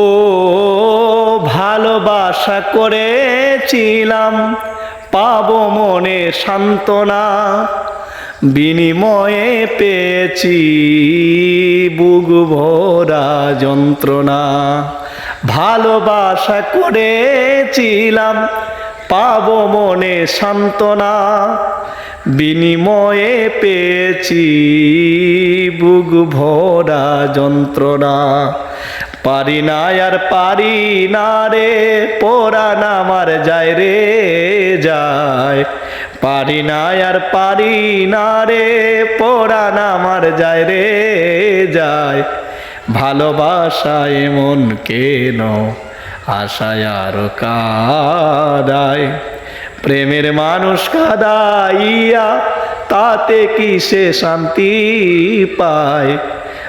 ও ভালোবাসা করেছিলাম, পাব মনে সান্ত্বনা, বিনিময়ে পেয়েছি বুক ভরা যন্ত্রণা। ভালোবাসা করেছিলাম, পাব মনে সান্ত্বনা, বিনিময়ে পেয়েছি বুক ভরা যন্ত্রণা। পারি না আর পারি না রে, পোড়ান আমার যায় রে যায়। পারি না আর পারি না রে, পোড়ান আমার যায় রে যায়। ভালোবাসায় মন কেন আশায় আর কাদায়? প্রেমের মানুষ কাদাইয়া, তাতে কি সে শান্তি পায়?